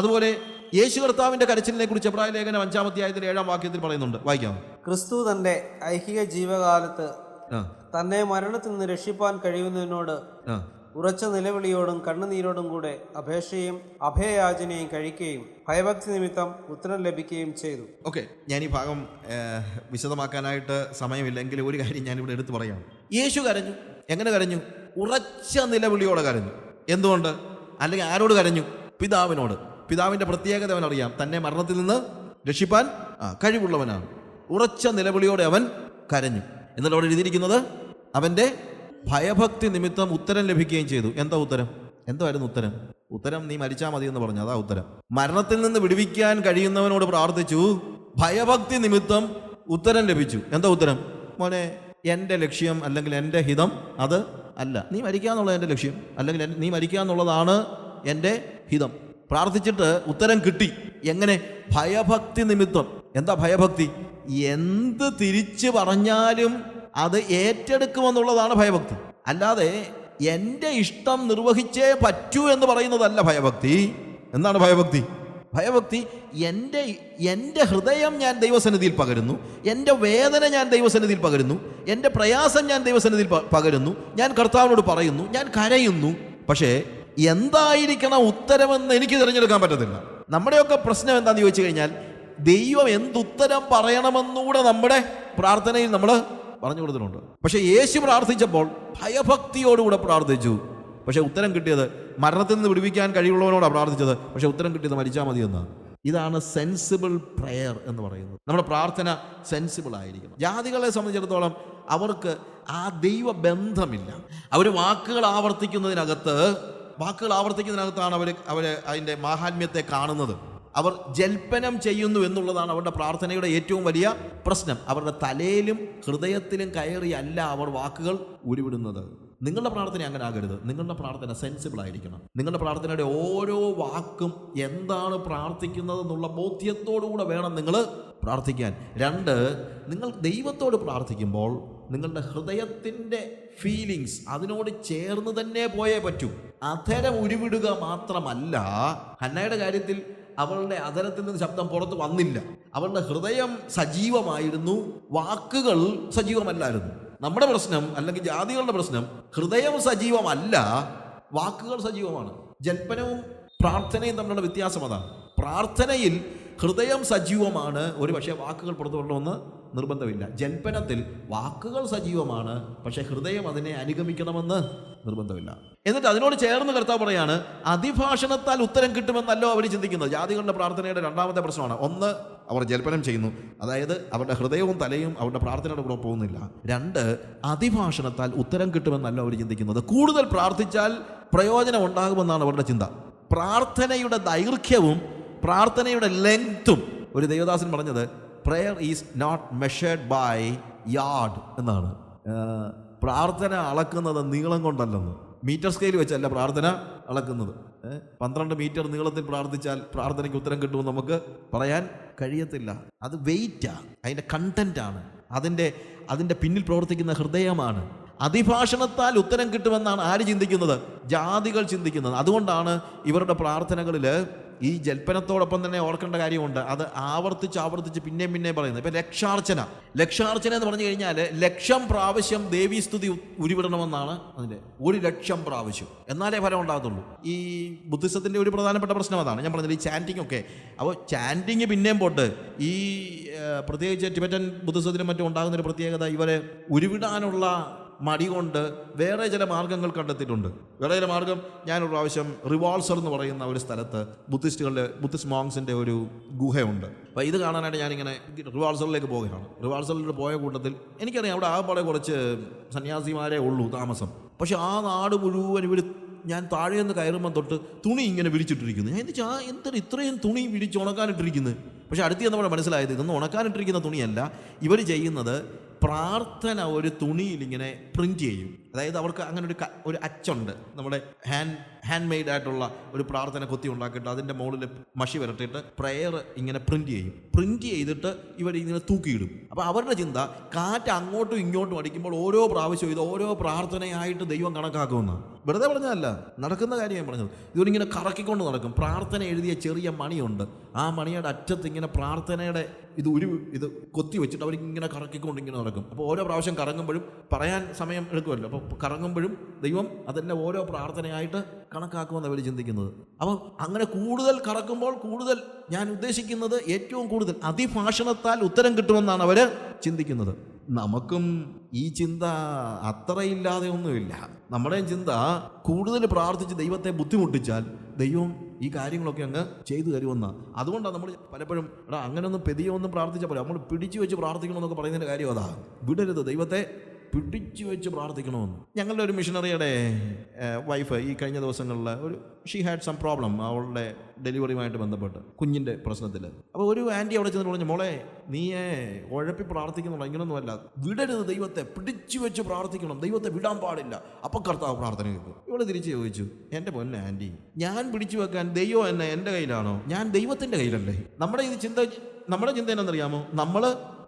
അതുപോലെ യേശു കർത്താവിന്റെ കരച്ചിലിനെ കുറിച്ച് എബ്രായ ലേഖനം അഞ്ചാമധ്യായത്തിൽ ഏഴാം വാക്യത്തിൽ പറയുന്നുണ്ട്. വായിക്കാം. ക്രിസ്തു തന്റെ ഐഹിക ജീവകാലത്ത് തന്നെ മരണത്തിൽ നിന്ന് രക്ഷിപ്പാൻ കഴിയുന്നതിനോട് ഉറച്ച നിലവിളിയോടും കണ്ണുനീരോടും കൂടെ അപേക്ഷയും അഭയയാചനയും കഴിക്കുകയും ഭയഭക്തി നിമിത്തം ഉത്തരം ലഭിക്കുകയും ചെയ്തു. ഓക്കെ ഞാൻ ഈ ഭാഗം വിശദമാക്കാനായിട്ട് സമയമില്ലെങ്കിൽ ഒരു കാര്യം ഞാനിവിടെ എടുത്തു പറയാം. യേശു കരഞ്ഞു. എങ്ങനെ കരഞ്ഞു? ഉറച്ച നിലവിളിയോടെ കരഞ്ഞു. എന്തുകൊണ്ട്? അല്ലെങ്കിൽ ആരോട് കരഞ്ഞു? പിതാവിനോട്. പിതാവിന്റെ പ്രത്യേകത അവൻ അറിയാം. തന്നെ മരണത്തിൽ നിന്ന് രക്ഷിപ്പാൻ കഴിവുള്ളവനാണ്. ഉറച്ച നിലവിളിയോടെ അവൻ കരഞ്ഞു. എന്നിട്ട് അവിടെ എഴുതിയിരിക്കുന്നത് അവന്റെ ഭയഭക്തി നിമിത്തം ഉത്തരം ലഭിക്കുകയും ചെയ്തു. എന്താ ഉത്തരം? എന്തായിരുന്നു ഉത്തരം? ഉത്തരം നീ മരിച്ചാൽ മതി എന്ന് പറഞ്ഞു. അതാ ഉത്തരം. മരണത്തിൽ നിന്ന് വിടുവിക്കാൻ കഴിയുന്നവനോട് പ്രാർത്ഥിച്ചു. ഭയഭക്തി നിമിത്തം ഉത്തരം ലഭിച്ചു. എന്താ ഉത്തരം? മോനെ എന്റെ ലക്ഷ്യം അല്ലെങ്കിൽ എന്റെ ഹിതം അത് അല്ല. നീ മരിക്കുക എന്നുള്ളത് എന്റെ ലക്ഷ്യം. അല്ലെങ്കിൽ നീ മരിക്കുക എന്നുള്ളതാണ് എന്റെ ഹിതം. പ്രാർത്ഥിച്ചിട്ട് ഉത്തരം കിട്ടി. എങ്ങനെ? ഭയഭക്തി നിമിത്തം. എന്താ ഭയഭക്തി? എന്ത് തിരിച്ചു പറഞ്ഞാലും അത് ഏറ്റെടുക്കുമെന്നുള്ളതാണ് ഭയഭക്തി. അല്ലാതെ എന്റെ ഇഷ്ടം നിർവഹിച്ചേ പറ്റൂ എന്ന് പറയുന്നതല്ല ഭയഭക്തി. എന്താണ് ഭയഭക്തി? ഭയഭക്തി എന്റെ എന്റെ ഹൃദയം ഞാൻ ദൈവസന്നിധിയിൽ പകരുന്നു. എന്റെ വേദന ഞാൻ ദൈവസന്നിധിയിൽ പകരുന്നു. എന്റെ പ്രയാസം ഞാൻ ദൈവസന്നിധിയിൽ പകരുന്നു. ഞാൻ കർത്താവിനോട് പറയുന്നു. ഞാൻ കരയുന്നു. പക്ഷേ എന്തായിരിക്കണം ഉത്തരമെന്ന് എനിക്ക് തിരഞ്ഞെടുക്കാൻ പറ്റത്തില്ല. നമ്മുടെയൊക്കെ പ്രശ്നം എന്താണെന്ന് ചോദിച്ചു കഴിഞ്ഞാൽ ദൈവം എന്തുത്തരം പറയണമെന്നുകൂടെ നമ്മുടെ പ്രാർത്ഥനയിൽ നമ്മൾ പറഞ്ഞു കൊടുത്തിട്ടുണ്ട്. പക്ഷേ യേശു പ്രാർത്ഥിച്ചപ്പോൾ ഭയഭക്തിയോടുകൂടെ പ്രാർത്ഥിച്ചു. പക്ഷേ ഉത്തരം കിട്ടിയത് മരണത്തിൽ നിന്ന് വിടുവിക്കാൻ കഴിവുള്ളവനോടാണ് പ്രാർത്ഥിച്ചത്. പക്ഷെ ഉത്തരം കിട്ടിയത് മരിച്ചാൽ മതി എന്നാണ് ഇതാണ് സെൻസിബിൾ പ്രെയർ എന്ന് പറയുന്നത്. നമ്മുടെ പ്രാർത്ഥന സെൻസിബിൾ ആയിരിക്കണം. ജാതികളെ സംബന്ധിച്ചിടത്തോളം അവർക്ക് ആ ദൈവ ബന്ധമില്ല അവർ വാക്കുകൾ ആവർത്തിക്കുന്നതിനകത്ത് വാക്കുകൾ ആവർത്തിക്കുന്നതിനകത്താണ് അവർ അവർ അതിന്റെ മാഹാത്മ്യത്തെ കാണുന്നത്. അവർ ജൽപ്പനം ചെയ്യുന്നു എന്നുള്ളതാണ് അവരുടെ പ്രാർത്ഥനയുടെ ഏറ്റവും വലിയ പ്രശ്നം. അവരുടെ തലയിലും ഹൃദയത്തിലും കയറിയല്ല അവർ വാക്കുകൾ ഉരുവിടുന്നത്. നിങ്ങളുടെ പ്രാർത്ഥന അങ്ങനെ ആകരുത് നിങ്ങളുടെ പ്രാർത്ഥന സെൻസിബിൾ ആയിരിക്കണം. നിങ്ങളുടെ പ്രാർത്ഥനയുടെ ഓരോ വാക്കും എന്താണ് പ്രാർത്ഥിക്കുന്നത് എന്നുള്ള ബോധ്യത്തോടുകൂടെ വേണം നിങ്ങൾ പ്രാർത്ഥിക്കാൻ. രണ്ട് നിങ്ങൾ ദൈവത്തോട് പ്രാർത്ഥിക്കുമ്പോൾ നിങ്ങളുടെ ഹൃദയത്തിന്റെ ഫീലിങ്സ് അതിനോട് ചേർന്ന് തന്നെ പോയേ പറ്റൂ. അധരം ഉരുവിടുക മാത്രമല്ല ഹന്നയുടെ കാര്യത്തിൽ അവളുടെ അധരത്തിൽ നിന്ന് ശബ്ദം പുറത്ത് വന്നില്ല. അവളുടെ ഹൃദയം സജീവമായിരുന്നു വാക്കുകൾ സജീവമല്ലായിരുന്നു. നമ്മുടെ പ്രശ്നം അല്ലെങ്കിൽ ജാതികളുടെ പ്രശ്നം ഹൃദയം സജീവമല്ല വാക്കുകൾ സജീവമാണ്. ജൽപ്പനവും പ്രാർത്ഥനയും തമ്മിലുള്ള വ്യത്യാസം അതാണ്. പ്രാർത്ഥനയിൽ ഹൃദയം സജീവമാണ് ഒരു പക്ഷേ വാക്കുകൾ പുറത്തു നിർബന്ധമില്ല. ജൽപ്പനത്തിൽ വാക്കുകൾ സജീവമാണ് പക്ഷേ ഹൃദയം അതിനെ അനുഗമിക്കണമെന്ന് നിർബന്ധമില്ല. എന്നിട്ട് അതിനോട് ചേർന്ന് കർത്താവ് പറയാണ് അതിഭാഷണത്താൽ ഉത്തരം കിട്ടുമെന്നല്ലോ അവർ ചിന്തിക്കുന്നത്. ജാതികളുടെ പ്രാർത്ഥനയുടെ രണ്ടാമത്തെ പ്രശ്നമാണ്. ഒന്ന് അവർ ജൽപ്പനം ചെയ്യുന്നു. അതായത് അവരുടെ ഹൃദയവും തലയും അവരുടെ പ്രാർത്ഥനയുടെ കൂടെ പോകുന്നില്ല. രണ്ട് അതിഭാഷണത്താൽ ഉത്തരം കിട്ടുമെന്നല്ല അവർ ചിന്തിക്കുന്നത്. കൂടുതൽ പ്രാർത്ഥിച്ചാൽ പ്രയോജനം ഉണ്ടാകുമെന്നാണ് അവരുടെ ചിന്ത. പ്രാർത്ഥനയുടെ ദൈർഘ്യവും പ്രാർത്ഥനയുടെ ലെങ്ത്തും ഒരു ദേവദാസൻ പറഞ്ഞത് prayer is not measured by yard എന്നാണ്. പ്രാർത്ഥന അളക്കുന്നത് നീളം കൊണ്ടല്ലെന്ന്. മീറ്റർ സ്കെയിൽ വെച്ചല്ല പ്രാർത്ഥന അളക്കുന്നത്? പന്ത്രണ്ട് മീറ്റർ നീളത്തിൽ പ്രാർത്ഥിച്ചാൽ പ്രാർത്ഥനയ്ക്ക് ഉത്തരം കിട്ടുമെന്ന് നമുക്ക് പറയാൻ കഴിയത്തില്ല. അത് വെയിറ്റാണ് അതിന്റെ കണ്ടന്റാണ് അതിന്റെ അതിന്റെ പിന്നിൽ പ്രവർത്തിക്കുന്ന ഹൃദയമാണ്. അതിഭാഷണത്താൽ ഉത്തരം കിട്ടുമെന്നാണ് ആര് ചിന്തിക്കുന്നത്? ജാതികൾ ചിന്തിക്കുന്നത്. അതുകൊണ്ടാണ് ഇവരുടെ പ്രാർത്ഥനകളിൽ ഈ ജൽപ്പനത്തോടൊപ്പം തന്നെ ഓർക്കേണ്ട കാര്യമുണ്ട്. അത് ആവർത്തിച്ച് ആവർത്തിച്ച് പിന്നെയും പിന്നെയും പറയുന്നത്. ഇപ്പം രക്ഷാർച്ചന. രക്ഷാർച്ചന എന്ന് പറഞ്ഞു കഴിഞ്ഞാൽ ലക്ഷം പ്രാവശ്യം ദേവീസ്തുതി ഉരുവിടണമെന്നാണ് അതിന്റെ ഒരു ലക്ഷം പ്രാവശ്യം. എന്നാലേ ഫലം ഉണ്ടാകത്തുള്ളൂ. ഈ ബുദ്ധിസത്തിന്റെ ഒരു പ്രധാനപ്പെട്ട പ്രശ്നം അതാണ്. ഞാൻ പറഞ്ഞത് ഈ ചാന്റിങ് ഒക്കെ. അപ്പോൾ ചാന്റിങ് പിന്നെയും പോട്ട് ഈ പ്രത്യേകിച്ച് ടിബറ്റൻ ബുദ്ധിസത്തിനും മറ്റും ഉണ്ടാകുന്ന ഒരു പ്രത്യേകത ഇവരെ ഉരുവിടാനുള്ള മടി കൊണ്ട് വേറെ ചില മാർഗങ്ങൾ കണ്ടെത്തിയിട്ടുണ്ട്. വേറെ ചില മാർഗം ഞാനൊരു പ്രാവശ്യം റിവാൾസർ എന്ന് പറയുന്ന ഒരു സ്ഥലത്ത് ബുദ്ധിസ്റ്റുകളുടെ ബുദ്ധിസ്റ്റ് മോങ്സിന്റെ ഒരു ഗുഹയുണ്ട്. അപ്പോൾ ഇത് കാണാനായിട്ട് ഞാനിങ്ങനെ റിവാൾസറിലേക്ക് പോവുകയാണ്. റിവാൾസറിൽ പോയ കൂട്ടത്തിൽ എനിക്കറിയാം അവിടെ ആകെപ്പാടെ കുറച്ച് സന്യാസിമാരെ ഉള്ളൂ താമസം. പക്ഷെ ആ നാട് മുഴുവൻ ഇവർ ഞാൻ താഴെ നിന്ന് കയറുമ്പോൾ തൊട്ട് തുണി ഇങ്ങനെ വിരിച്ചിട്ടിരിക്കുന്നു. ഞാൻ എന്താ എന്താ ഇത്രയും തുണി വിരിച്ച് ഉണക്കാനിട്ടിരിക്കുന്നത് പക്ഷെ അടുത്ത് നമ്മുടെ മനസ്സിലായത് ഇതൊന്നും ഉണക്കാനിട്ടിരിക്കുന്ന തുണിയല്ല. ഇവർ ചെയ്യുന്നത് പ്രാർത്ഥന ഒരു തുണിയിൽ ഇങ്ങനെ പ്രിന്റ് ചെയ്യും. അതായത് അവർക്ക് അങ്ങനെ ഒരു ഒരു അച്ചുണ്ട്. നമ്മുടെ ഹാൻഡ് ഹാൻഡ് മെയ്ഡ് ആയിട്ടുള്ള ഒരു പ്രാർത്ഥന കൊത്തി ഉണ്ടാക്കിയിട്ട് അതിന്റെ മുകളിൽ മഷി വരട്ടിയിട്ട് പ്രെയർ ഇങ്ങനെ പ്രിന്റ് ചെയ്യും. പ്രിന്റ് ചെയ്തിട്ട് ഇവർ ഇങ്ങനെ തൂക്കിയിടും. അപ്പോൾ അവരുടെ ചിന്ത കാറ്റ് അങ്ങോട്ടും ഇങ്ങോട്ടും അടിക്കുമ്പോൾ ഓരോ പ്രാവശ്യവും ഇത് ഓരോ പ്രാർത്ഥനയായിട്ട് ദൈവം കണക്കാക്കുമെന്ന്. വെറുതെ പറഞ്ഞതല്ല നടക്കുന്ന കാര്യം ഞാൻ പറഞ്ഞത്. ഇവരിങ്ങനെ കറക്കിക്കൊണ്ട് നടക്കും. പ്രാർത്ഥന എഴുതിയ ചെറിയ മണിയുണ്ട്. ആ മണിയുടെ അറ്റത്ത് ഇങ്ങനെ പ്രാർത്ഥനയുടെ ഇത് ഒരു ഇത് കൊത്തി വെച്ചിട്ട് അവരിങ്ങനെ കറക്കിക്കൊണ്ട് ഇങ്ങനെ നടക്കും. അപ്പോൾ ഓരോ പ്രാവശ്യം കറങ്ങുമ്പോഴും പറയാൻ സമയം എടുക്കുമല്ലോ. അപ്പോൾ കറങ്ങുമ്പോഴും ദൈവം അതെല്ലാം ഓരോ പ്രാർത്ഥനയായിട്ട് കണക്കാക്കുമെന്ന് അവർ ചിന്തിക്കുന്നത്. അപ്പോൾ അങ്ങനെ കൂടുതൽ കറക്കുമ്പോൾ കൂടുതൽ ഞാൻ ഉദ്ദേശിക്കുന്നത് ഏറ്റവും കൂടുതൽ അതിഭാഷണത്താൽ ഉത്തരം കിട്ടുമെന്നാണ് അവർ ചിന്തിക്കുന്നത്. നമുക്കും ഈ ചിന്ത അത്രയില്ലാതെ ഒന്നുമില്ല നമ്മുടെയും ചിന്ത കൂടുതൽ പ്രാർത്ഥിച്ച് ദൈവത്തെ ബുദ്ധിമുട്ടിച്ചാൽ ദൈവം ഈ കാര്യങ്ങളൊക്കെ അങ്ങ് ചെയ്തു തരുമെന്ന്. അതുകൊണ്ടാണ് നമ്മൾ പലപ്പോഴും എടാ അങ്ങനെ ഒന്നും പെതിയൊന്നും പ്രാർത്ഥിച്ചാൽ പോലെ നമ്മൾ പിടിച്ചു വെച്ച് പ്രാർത്ഥിക്കണമെന്നൊക്കെ പറയുന്നതിന്റെ കാര്യം അതാ. വിടരുത് ദൈവത്തെ. പിടിച്ചു വെച്ച് പ്രാർത്ഥിക്കണമെന്ന്. ഞങ്ങളുടെ ഒരു മിഷണറിയുടെ വൈഫ് ഈ കഴിഞ്ഞ ദിവസങ്ങളിൽ ഒരു ഷീ ഹാഡ് സം പ്രോബ്ലം അവളുടെ ഡെലിവറിയുമായിട്ട് ബന്ധപ്പെട്ട് കുഞ്ഞിന്റെ പ്രശ്നത്തിൽ. അപ്പോൾ ഒരു ആന്റി അവിടെ ചെന്ന് പറഞ്ഞു മോളെ നീയെ ഉഴപ്പി പ്രാർത്ഥിക്കുന്നുള്ള ഇങ്ങനൊന്നുമല്ല. വിടരുത് ദൈവത്തെ പിടിച്ചു വെച്ച് പ്രാർത്ഥിക്കണം. ദൈവത്തെ വിടാൻ പാടില്ല. അപ്പോൾ കർത്താവ് പ്രാർത്ഥന കേൾക്കും ഇവൾ തിരിച്ച് ചോദിച്ചു എന്റെ പൊന്നെ ആന്റി ഞാൻ പിടിച്ചു വെക്കാൻ ദൈവം എന്നെ എന്റെ കയ്യിലാണോ? ഞാൻ ദൈവത്തിന്റെ കയ്യിലല്ലേ? നമ്മുടെ ഇത് ചിന്ത നമ്മുടെ ചിന്ത എന്നറിയാമോ നമ്മൾ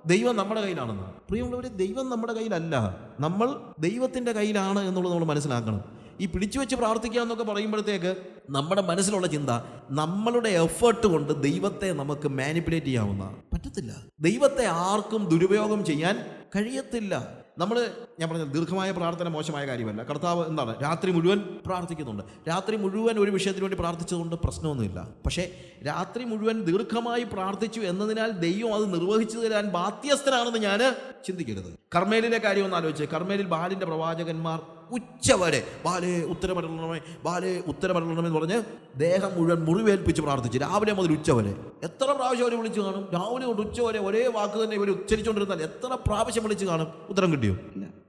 ദൈവം നമ്മുടെ കയ്യിലാണെന്ന്. പ്രിയമുള്ളവരെ ദൈവം നമ്മുടെ കയ്യിലല്ല. നമ്മൾ ദൈവത്തിന്റെ കയ്യിലാണ് എന്നുള്ളത് നമ്മൾ മനസ്സിലാക്കണം. ഈ പിടിച്ചു വെച്ച് പ്രാർത്ഥിക്കുക എന്നൊക്കെ പറയുമ്പോഴത്തേക്ക് നമ്മുടെ മനസ്സിലുള്ള ചിന്ത നമ്മളുടെ എഫേർട്ട് കൊണ്ട് ദൈവത്തെ നമുക്ക് മാനിപ്പുലേറ്റ് ചെയ്യാവുന്ന പറ്റത്തില്ല. ദൈവത്തെ ആർക്കും ദുരുപയോഗം ചെയ്യാൻ കഴിയത്തില്ല. നമ്മൾ ഞാൻ പറഞ്ഞ ദീർഘമായ പ്രാർത്ഥന മോശമായ കാര്യമല്ല. കർത്താവ് എന്താണ്? രാത്രി മുഴുവൻ പ്രാർത്ഥിക്കുന്നുണ്ട്. രാത്രി മുഴുവൻ ഒരു വിഷയത്തിന് വേണ്ടി പ്രാർത്ഥിച്ചതുകൊണ്ട് പ്രശ്നമൊന്നുമില്ല. പക്ഷേ രാത്രി മുഴുവൻ ദീർഘമായി പ്രാർത്ഥിച്ചു എന്നതിനാൽ ദൈവം അത് നിർവഹിച്ചു തരാൻ ബാധ്യസ്ഥനാണെന്ന് ഞാൻ ചിന്തിക്കരുത്. കർമ്മേലിലെ കാര്യം ഒന്ന് ആലോചിച്ച്. കർമ്മേലിൽ ബാലിന്റെ പ്രവാചകന്മാർ ഉച്ചവരെ. ബാലേ ഉത്തരമരണമേ ബാലേ ഉത്തരമരണമേ എന്ന് പറഞ്ഞ് ദേഹം മുഴുവൻ മുറിവേൽപ്പിച്ച് പ്രാർത്ഥിച്ചു രാവിലെ മുതൽ ഉച്ചവരെ. എത്ര പ്രാവശ്യം അവർ വിളിച്ചു കാണും? രാവിലെ കൊണ്ട് ഉച്ച വരെ ഒരേ വാക്ക് തന്നെ ഇവർ ഉച്ചരിച്ചുകൊണ്ടിരുന്നാൽ എത്ര പ്രാവശ്യം വിളിച്ചു കാണും? ഉത്തരം കിട്ടിയോ?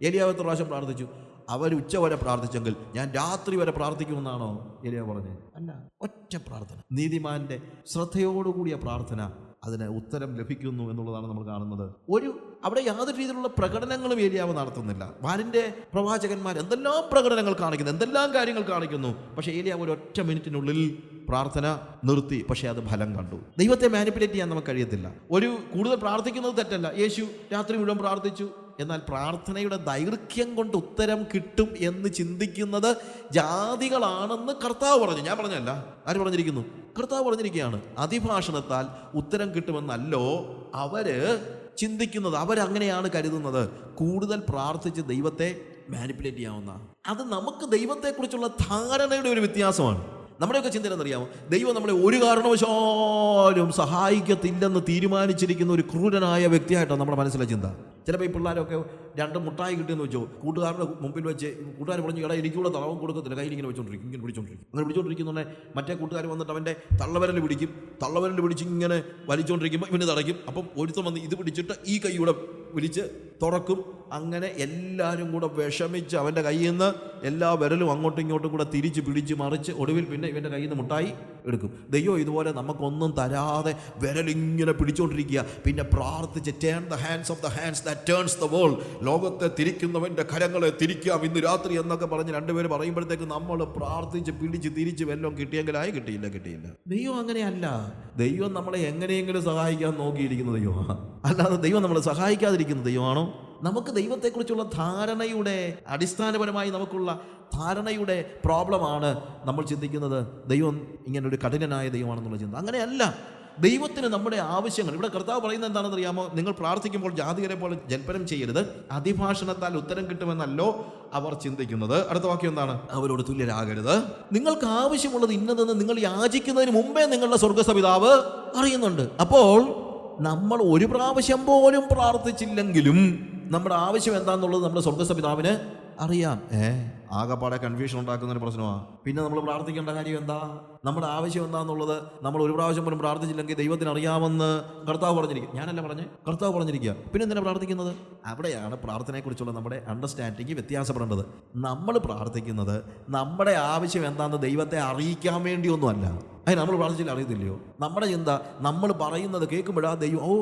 എലിയാവ് എത്ര പ്രാവശ്യം പ്രാർത്ഥിച്ചു? അവർ ഉച്ചവരെ പ്രാർത്ഥിച്ചെങ്കിൽ ഞാൻ രാത്രി വരെ പ്രാർത്ഥിക്കുമെന്നാണോ എലിയാവ് പറഞ്ഞത്? അല്ല ഒറ്റ പ്രാർത്ഥന. നീതിമാന്റെ ശ്രദ്ധയോടുകൂടിയ പ്രാർത്ഥന. അതിന് ഉത്തരം ലഭിക്കുന്നു എന്നുള്ളതാണ് നമ്മൾ കാണുന്നത്. ഒരു അവിടെ യാതൊരു രീതിയിലുള്ള പ്രകടനങ്ങളും ഏലിയാവ് നടത്തുന്നില്ല. വാരിന്റെ പ്രവാചകന്മാർ എന്തെല്ലാം പ്രകടനങ്ങൾ കാണിക്കുന്നു എന്തെല്ലാം കാര്യങ്ങൾ കാണിക്കുന്നു. പക്ഷേ ഏലിയാവ് ഒരു ഒറ്റ മിനിറ്റിനുള്ളിൽ പ്രാർത്ഥന നിർത്തി. പക്ഷേ അത് ഫലം കണ്ടു. ദൈവത്തെ മാനിപ്പുലേറ്റ് ചെയ്യാൻ നമുക്ക് കഴിയത്തില്ല. ഒരു കൂടുതൽ പ്രാർത്ഥിക്കുന്നത് തെറ്റല്ല. യേശു രാത്രി മുഴുവൻ പ്രാർത്ഥിച്ചു. എന്നാൽ പ്രാർത്ഥനയുടെ ദൈർഘ്യം കൊണ്ട് ഉത്തരം കിട്ടും എന്ന് ചിന്തിക്കുന്നത് ജാതികളാണെന്ന് കർത്താവ് പറഞ്ഞു. ഞാൻ പറഞ്ഞല്ല ആര് പറഞ്ഞിരിക്കുന്നു? കർത്താവ് പറഞ്ഞിരിക്കുകയാണ്. അതിഭാഷണത്താൽ ഉത്തരം കിട്ടുമെന്നല്ലോ അവർ ചിന്തിക്കുന്നത്. അവരങ്ങനെയാണ് കരുതുന്നത്. കൂടുതൽ പ്രാർത്ഥിച്ച് ദൈവത്തെ മാനിപ്പുലേറ്റ് ചെയ്യാവുന്ന. അത് നമുക്ക് ദൈവത്തെക്കുറിച്ചുള്ള ധാരണയുടെ ഒരു വ്യത്യാസമാണ്. നമ്മുടെയൊക്കെ ചിന്ത എന്നറിയാമോ ദൈവം നമ്മളെ ഒരു കാരണവശാലും സഹായിക്കത്തില്ലെന്ന് തീരുമാനിച്ചിരിക്കുന്ന ഒരു ക്രൂരനായ വ്യക്തിയായിട്ടാണ് നമ്മുടെ മനസ്സിലെ ചിന്ത. ചിലപ്പോൾ ഈ പിള്ളേരൊക്കെ രണ്ട് മുട്ടായി കിട്ടിയെന്ന് വെച്ചോ കൂട്ടുകാരുടെ മുമ്പിൽ വെച്ച് കൂട്ടുകാർ പറഞ്ഞു എടാ എനിക്കൂടെ തളവും കൊടുക്കത്തില്ല. കയ്യിൽ ഇങ്ങനെ വെച്ചോണ്ടിരിക്കും ഇങ്ങനെ പിടിച്ചോണ്ടിരിക്കും. അങ്ങനെ പിടിച്ചോണ്ടിരിക്കുന്നുണ്ടെ മറ്റേ കൂട്ടുകാർ വന്നിട്ട് അവന്റെ തള്ളവരൽ പിടിക്കും. തള്ളവരൽ പിടിച്ച് ഇങ്ങനെ വലിച്ചോണ്ടിരിക്കുമ്പോൾ ഇവന് തടയ്ക്കും. അപ്പം ഒരുത്തം വന്ന് ഇത് പിടിച്ചിട്ട് ഈ കൈയൂടെ വിളിച്ച് തുറക്കും. അങ്ങനെ എല്ലാവരും കൂടെ വിഷമിച്ച് അവന്റെ കയ്യിൽ നിന്ന് എല്ലാ വിരലും അങ്ങോട്ടും ഇങ്ങോട്ടും കൂടെ തിരിച്ച് പിടിച്ച് മറിച്ച് ഒടുവിൽ പിന്നെ ഇവന്റെ കയ്യിൽ നിന്ന് മുട്ടായി എടുക്കും. ദൈവം ഇതുപോലെ നമുക്കൊന്നും തരാതെ വിരലിങ്ങനെ പിടിച്ചുകൊണ്ടിരിക്കുക പിന്നെ പ്രാർത്ഥിച്ച് turn the hands of the hands that turns the world ലോകത്തെ തിരിക്കുന്നവന്റെ കരങ്ങളെ തിരിക്കാം ഇന്ന് രാത്രി എന്നൊക്കെ പറഞ്ഞ് രണ്ടുപേർ പറയുമ്പോഴത്തേക്ക് നമ്മൾ പ്രാർത്ഥിച്ച് പിടിച്ച് തിരിച്ച് വല്ലതും കിട്ടിയെങ്കിലായി കിട്ടിയില്ല കിട്ടിയില്ല. ദൈവം അങ്ങനെയല്ല. ദൈവം നമ്മളെ എങ്ങനെയെങ്കിലും സഹായിക്കാൻ നോക്കിയിരിക്കുന്ന ദൈവമാണ് അല്ലാതെ ദൈവം നമ്മളെ സഹായിക്കാതിരിക്കുന്ന ദൈവമാണോ? നമുക്ക് ദൈവത്തെക്കുറിച്ചുള്ള ധാരണയുടെ അടിസ്ഥാനപരമായി നമുക്കുള്ള ധാരണയുടെ പ്രോബ്ലമാണ് നമ്മൾ ചിന്തിക്കുന്നത്. ദൈവം ഇങ്ങനെ ഒരു കഠിനനായ ദൈവമാണെന്നുള്ള ചിന്ത. അങ്ങനെയല്ല. ദൈവത്തിന് നമ്മുടെ ആവശ്യങ്ങൾ ഇവിടെ കർത്താവ് പറയുന്നത് എന്താണെന്ന് അറിയാമോ നിങ്ങൾ പ്രാർത്ഥിക്കുമ്പോൾ ജാതികരെ പോലെ ജൽപ്പനം ചെയ്യരുത്. അതിഭാഷണത്താൽ ഉത്തരം കിട്ടുമെന്നല്ലോ അവർ ചിന്തിക്കുന്നത്. അടുത്ത വാക്യം എന്താണ്? അവരോട് തുല്യരാകരുത്. നിങ്ങൾക്ക് ആവശ്യമുള്ളത് ഇന്നതെന്ന് നിങ്ങൾ യാചിക്കുന്നതിന് മുമ്പേ നിങ്ങളുടെ സ്വർഗസപിതാവ് അറിയുന്നുണ്ട്. അപ്പോൾ നമ്മൾ ഒരു പ്രാവശ്യം പോലും പ്രാർത്ഥിച്ചില്ലെങ്കിലും നമ്മുടെ ആവശ്യം എന്താണെന്നുള്ളത് നമ്മുടെ സ്വർഗസപിതാവിന് അറിയാം. ഏ ആകെപ്പാടെ കൺഫ്യൂഷൻ ഉണ്ടാക്കുന്ന ഒരു പ്രശ്നമാണ് പിന്നെ നമ്മൾ പ്രാർത്ഥിക്കേണ്ട കാര്യം എന്താ? നമ്മുടെ ആവശ്യം എന്താണെന്നുള്ളത് നമ്മൾ ഒരു പ്രാവശ്യം പോലും പ്രാർത്ഥിച്ചില്ലെങ്കിൽ ദൈവത്തിന് അറിയാമെന്ന് കർത്താവ് പറഞ്ഞിരിക്കും ഞാനല്ല പറഞ്ഞേ കർത്താവ് പറഞ്ഞിരിക്കുക പിന്നെ എന്തിനാണ് പ്രാർത്ഥിക്കുന്നത്? അവിടെയാണ് പ്രാർത്ഥനയെക്കുറിച്ചുള്ള നമ്മുടെ അണ്ടർസ്റ്റാൻഡിങ് വ്യത്യാസപ്പെടേണ്ടത്. നമ്മൾ പ്രാർത്ഥിക്കുന്നത് നമ്മുടെ ആവശ്യം എന്താണെന്ന് ദൈവത്തെ അറിയിക്കാൻ വേണ്ടിയൊന്നുമല്ല. അതിന് നമ്മൾ പ്രാർത്ഥിച്ചില്ല അറിയത്തില്ലയോ? നമ്മുടെ ചിന്ത നമ്മൾ പറയുന്നത് കേൾക്കുമ്പോഴാ ദൈവം ഓ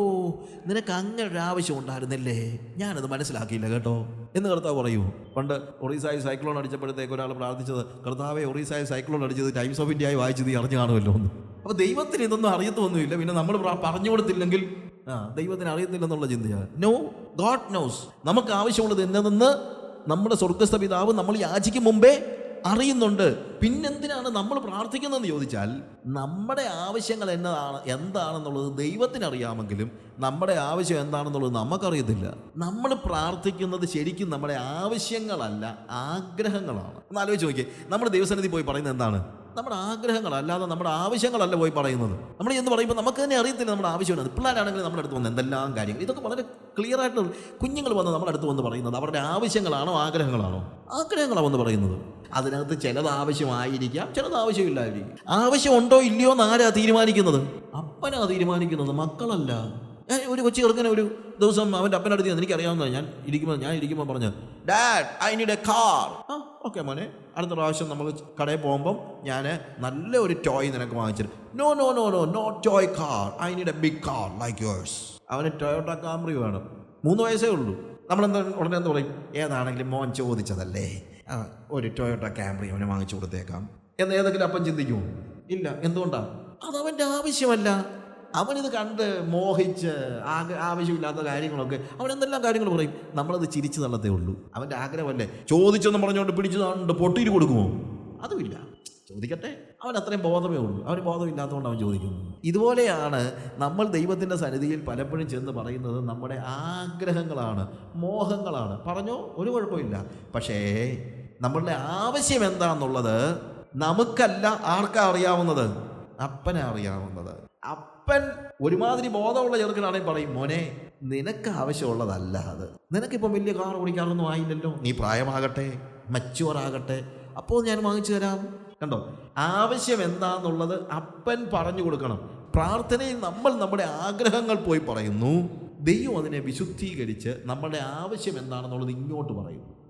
നിനക്ക് അങ്ങനെ ഒരു ആവശ്യം ഉണ്ടായിരുന്നില്ലേ? ഞാനത് മനസ്സിലാക്കിയില്ല കേട്ടോ. എന്ന് കർത്താവ് പറയൂ. പണ്ട് ഒറീസായി സൈക്ലോൺ അടിച്ചപ്പോഴത്തേക്ക് ഒരാൾ പ്രാർത്ഥിച്ചത് കർത്താവെ ഒറീസായി സൈക്ലോൺ അടിച്ചത് ടൈംസ് ഓഫ് ഇന്ത്യയായി വായിച്ചത് അറിഞ്ഞു കാണുമല്ലോ എന്ന്. അപ്പോൾ ദൈവത്തിന് ഇതൊന്നും അറിയത്തൊന്നുമില്ല. പിന്നെ നമ്മൾ പറഞ്ഞു കൊടുത്തില്ലെങ്കിൽ ആ ദൈവത്തിന് അറിയത്തില്ലെന്നുള്ള ചിന്തയാണ് നോ ഗോഡ് നോസ് നമുക്ക് ആവശ്യമുള്ളത് എന്നതെന്ന് നമ്മുടെ സ്വർഗസ്ഥ പിതാവ് നമ്മൾ യാചിക്കും മുമ്പേ അറിയുന്നുണ്ട്. പിന്നെന്തിനാണ് നമ്മൾ പ്രാർത്ഥിക്കുന്നതെന്ന് ചോദിച്ചാൽ നമ്മുടെ ആവശ്യങ്ങൾ എന്നതാണ് എന്താണെന്നുള്ളത് ദൈവത്തിനറിയാമെങ്കിലും നമ്മുടെ ആവശ്യം എന്താണെന്നുള്ളത് നമുക്കറിയത്തില്ല. നമ്മൾ പ്രാർത്ഥിക്കുന്നത് ശരിക്കും നമ്മുടെ ആവശ്യങ്ങളല്ല ആഗ്രഹങ്ങളാണ്. ഒന്ന് ആലോചിച്ച് നോക്കിയേ. നമ്മൾ ദൈവസന്നിധി പോയി പറയുന്നത് എന്താണ്? നമ്മുടെ ആഗ്രഹങ്ങൾ അല്ലാതെ നമ്മുടെ ആവശ്യങ്ങളല്ല പോയി പറയുന്നത്. നമ്മൾ എന്ന് പറയുമ്പോൾ നമുക്ക് തന്നെ അറിയത്തില്ല നമ്മുടെ ആവശ്യമാണ്. പിള്ളേരാണെങ്കിൽ നമ്മുടെ അടുത്ത് വന്ന് എന്തെല്ലാം കാര്യങ്ങൾ. ഇതൊക്കെ വളരെ ക്ലിയർ ആയിട്ട് കുഞ്ഞുങ്ങൾ വന്ന് നമ്മുടെ അടുത്ത് വന്ന് പറയുന്നത്. അവരുടെ ആവശ്യങ്ങളാണോ ആഗ്രഹങ്ങളാണോ? ആഗ്രഹങ്ങളാണ് വന്ന് പറയുന്നത്. അതിനകത്ത് ചിലത് ആവശ്യമായിരിക്കാം ചിലത് ആവശ്യമില്ലായിരിക്കും. ആവശ്യമുണ്ടോ ഇല്ലയോ എന്ന് ആരാ തീരുമാനിക്കുന്നത്? അപ്പനാ തീരുമാനിക്കുന്നത് മക്കളല്ല. ഞാൻ ഒരു കൊച്ചു ചെറുക്കനെ ഒരു ദിവസം അവന്റെ അപ്പനടുത്ത് എനിക്ക് എനിക്കറിയാവുന്നതാണ് ഞാൻ ഇരിക്കുമ്പോൾ ഞാൻ ഇരിക്കുമ്പോൾ പറഞ്ഞു dad I need a car ആ ഓക്കെ മോനെ അടുത്ത പ്രാവശ്യം നമ്മൾ കടയിൽ പോകുമ്പം ഞാൻ നല്ല ഒരു ടോയ് നിനക്ക് വാങ്ങിച്ചിട്ട്. No no no no no toy car I need a big car like yours അവന് ടൊയോട്ട കാമറി വേണം. മൂന്ന് വയസ്സേ ഉള്ളൂ. നമ്മളെന്താ ഉടനെ എന്ത് പറയും? ഏതാണെങ്കിലും മോൻ ചോദിച്ചതല്ലേ? ഒരു ടൊയോട്ട ക്യാമറി അവന് വാങ്ങിച്ചു കൊടുത്തേക്കാം. എന്ന് ഏതെങ്കിലും അപ്പം ചിന്തിക്കുമോ ഇല്ല. എന്തുകൊണ്ടാണ് അതവന്റെ ആവശ്യമല്ല. അവനിത് കണ്ട് മോഹിച്ച് ആവശ്യമില്ലാത്ത കാര്യങ്ങളൊക്കെ അവൻ എന്തെല്ലാം കാര്യങ്ങൾ പറയും? നമ്മളത് ചിരിച്ചു തള്ളത്തേ ഉള്ളൂ. അവന്റെ ആഗ്രഹമല്ലേ? ചോദിച്ചെന്ന് പറഞ്ഞുകൊണ്ട് പിടിച്ചു തണ്ട് പൊട്ടിയിട്ട് കൊടുക്കുമോ? അതുമില്ല. ചോദിക്കട്ടെ. അവൻ അത്രയും ബോധമേ ഉള്ളൂ. അവന് ബോധമില്ലാത്തതുകൊണ്ട് അവൻ ചോദിക്കുന്നു. ഇതുപോലെയാണ് നമ്മൾ ദൈവത്തിന്റെ സന്നിധിയിൽ പലപ്പോഴും ചെന്ന് പറയുന്നത് നമ്മുടെ ആഗ്രഹങ്ങളാണ് മോഹങ്ങളാണ്. പറഞ്ഞോ? ഒരു കുഴപ്പമില്ല. പക്ഷേ നമ്മളുടെ ആവശ്യം എന്താണെന്നുള്ളത് നമുക്കല്ല ആർക്കാ അറിയാവുന്നത്? അപ്പനെ അറിയാവുന്നത് അപ്പൻ ഒരുമാതിരി ബോധമുള്ള ചെറുക്കനാണെങ്കിൽ പറയും മോനെ നിനക്ക് ആവശ്യമുള്ളതല്ല അത്. നിനക്കിപ്പം വലിയ കാർ ഓടിക്കാറൊന്നും ആയില്ലല്ലോ. നീ പ്രായമാകട്ടെ മച്ചുവർ ആകട്ടെ. അപ്പോൾ ഞാൻ വാങ്ങിച്ചു തരാം. കണ്ടോ? ആവശ്യം എന്താന്നുള്ളത് അപ്പൻ പറഞ്ഞു കൊടുക്കണം. പ്രാർത്ഥനയിൽ നമ്മൾ നമ്മുടെ ആഗ്രഹങ്ങൾ പോയി പറയുന്നു. ദൈവം അതിനെ വിശുദ്ധീകരിച്ച് നമ്മുടെ ആവശ്യം എന്താണെന്നുള്ളത് ഇങ്ങോട്ട് പറയുന്നു